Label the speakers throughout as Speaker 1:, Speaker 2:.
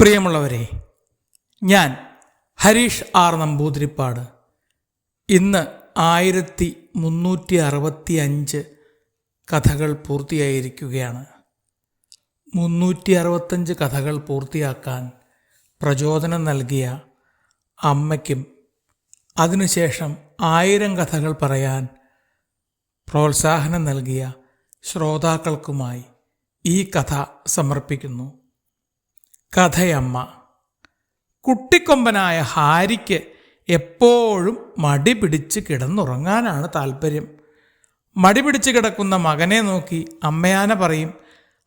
Speaker 1: പ്രിയമുള്ളവരെ ഞാൻ ഹരീഷ് ആർ നമ്പൂതിരിപ്പാട്. ഇന്ന് ആയിരത്തി മുന്നൂറ്റി അറുപത്തി അഞ്ച് കഥകൾ പൂർത്തിയായിരിക്കുകയാണ്. മുന്നൂറ്റി അറുപത്തഞ്ച് കഥകൾ പൂർത്തിയാക്കാൻ പ്രചോദനം നൽകിയ അമ്മയ്ക്കും അതിനുശേഷം ആയിരം കഥകൾ പറയാൻ പ്രോത്സാഹനം നൽകിയ ശ്രോതാക്കൾക്കുമായി ഈ കഥ സമർപ്പിക്കുന്നു. കഥയമ്മ. കുട്ടിക്കൊമ്പനായ ഹാരിക്ക് എപ്പോഴും മടി പിടിച്ച് കിടന്നുറങ്ങാനാണ് താല്പര്യം. മടി പിടിച്ച് കിടക്കുന്ന മകനെ നോക്കി അമ്മയാന പറയും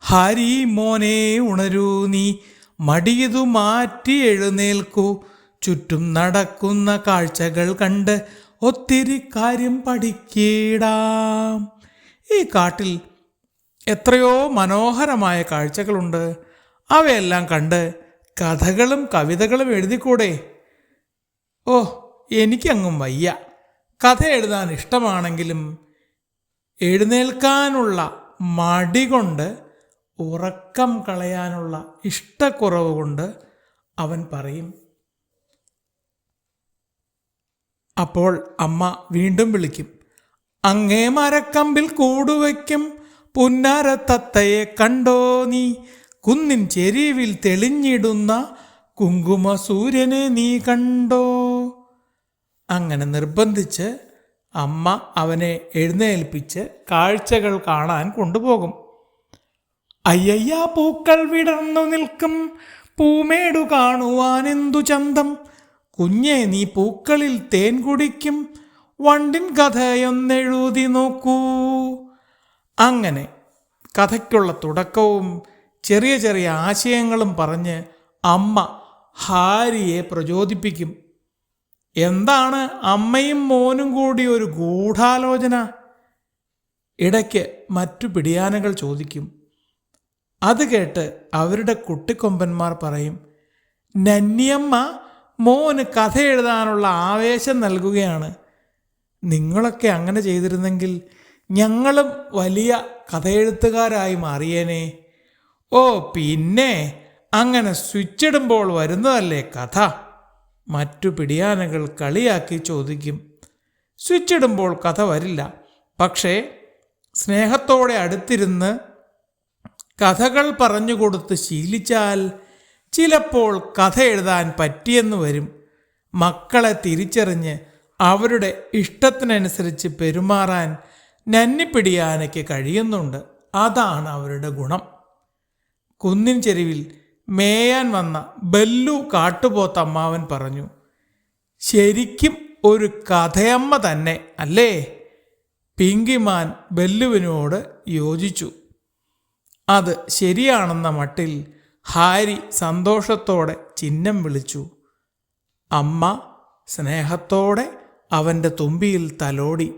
Speaker 1: ഹാരി മോനെ ഉണരൂ നീ. മടിയതു മാറ്റി എഴുന്നേൽക്കൂ. ചുറ്റും നടക്കുന്ന കാഴ്ചകൾ കണ്ട് ഒത്തിരി കാര്യം പഠിക്കിടാം. ഈ കാട്ടിൽ എത്രയോ മനോഹരമായ കാഴ്ചകളുണ്ട്. അവയെല്ലാം കണ്ട് കഥകളും കവിതകളും എഴുതിക്കൂടെ? ഓ എനിക്കങ്ങും വയ്യ. കഥ എഴുതാൻ ഇഷ്ടമാണെങ്കിലും എഴുന്നേൽക്കാനുള്ള മടി കൊണ്ട് ഉറക്കം കളയാനുള്ള ഇഷ്ടക്കുറവ് കൊണ്ട് അവൻ പറയും. അപ്പോൾ അമ്മ വീണ്ടും വിളിക്കും. അങ്ങേ മരക്കമ്പിൽ കൂടുവയ്ക്കും. പുന്നാരത്തത്തയെ കണ്ടോ നീ? കുന്നിൻ ചെരിവിൽ തെളിഞ്ഞിടുന്ന കുങ്കുമ സൂര്യനെ നീ കണ്ടോ? അങ്ങനെ നിർബന്ധിച്ച് അമ്മ അവനെ എഴുന്നേൽപ്പിച്ച് കാഴ്ചകൾ കാണാൻ കൊണ്ടുപോകും. അയ്യയ്യ പൂക്കൾ വിടർന്നു നിൽക്കും. പൂമേടു കാണുവാൻ എന്തു ചന്തം? കുഞ്ഞെ നീ പൂക്കളിൽ തേൻ കുടിക്കും. വണ്ടിൻ കഥയൊന്നെഴുതി നോക്കൂ. അങ്ങനെ കഥയ്ക്കുള്ള തുടക്കവും ചെറിയ ചെറിയ ആശയങ്ങളും പറഞ്ഞ് അമ്മ ഹാരിയെ പ്രചോദിപ്പിക്കും. എന്താണ് അമ്മയും മോനും കൂടി ഒരു ഗൂഢാലോചന? ഇടയ്ക്ക് മറ്റു പിടിയാനകൾ ചോദിക്കും. അത് കേട്ട് അവരുടെ കുട്ടിക്കൊമ്പന്മാർ പറയും നന്നിയമ്മ മോന് കഥ എഴുതാനുള്ള ആവേശം നൽകുകയാണ്. നിങ്ങളൊക്കെ അങ്ങനെ ചെയ്തിരുന്നെങ്കിൽ ഞങ്ങളും വലിയ കഥയെഴുത്തുകാരായി മാറിയേനെ. ഓ പിന്നെ അങ്ങനെ സ്വിച്ചിടുമ്പോൾ വരുന്നതല്ലേ കഥ? മറ്റു പിടിയാനകൾ കളിയാക്കി ചോദിക്കും. സ്വിച്ചിടുമ്പോൾ കഥ വരില്ല. പക്ഷേ സ്നേഹത്തോടെ അടുത്തിരുന്ന് കഥകൾ പറഞ്ഞുകൊടുത്ത് ശീലിച്ചാൽ ചിലപ്പോൾ കഥ എഴുതാൻ പറ്റിയെന്ന് വരും. മക്കളെ തിരിച്ചറിഞ്ഞ് അവരുടെ ഇഷ്ടത്തിനനുസരിച്ച് പെരുമാറാൻ നന്നിപ്പിടിയാനയ്ക്ക് കഴിയുന്നുണ്ട്. അതാണ് അവരുടെ ഗുണം. കുന്നിൻ ചെരുവിൽ മേയാൻ വന്ന ബല്ലു കാട്ടുപോത്തമ്മാവൻ പറഞ്ഞു ശരിക്കും ഒരു കഥയമ്മ തന്നെ അല്ലേ? പിങ്കിമാൻ ബല്ലുവിനോട് യോജിച്ചു. അത് ശരിയാണെന്ന മട്ടിൽ ഹാരി സന്തോഷത്തോടെ ചിഹ്നം വിളിച്ചു. അമ്മ സ്നേഹത്തോടെ അവന്റെ തുമ്പിയിൽ തലോടി.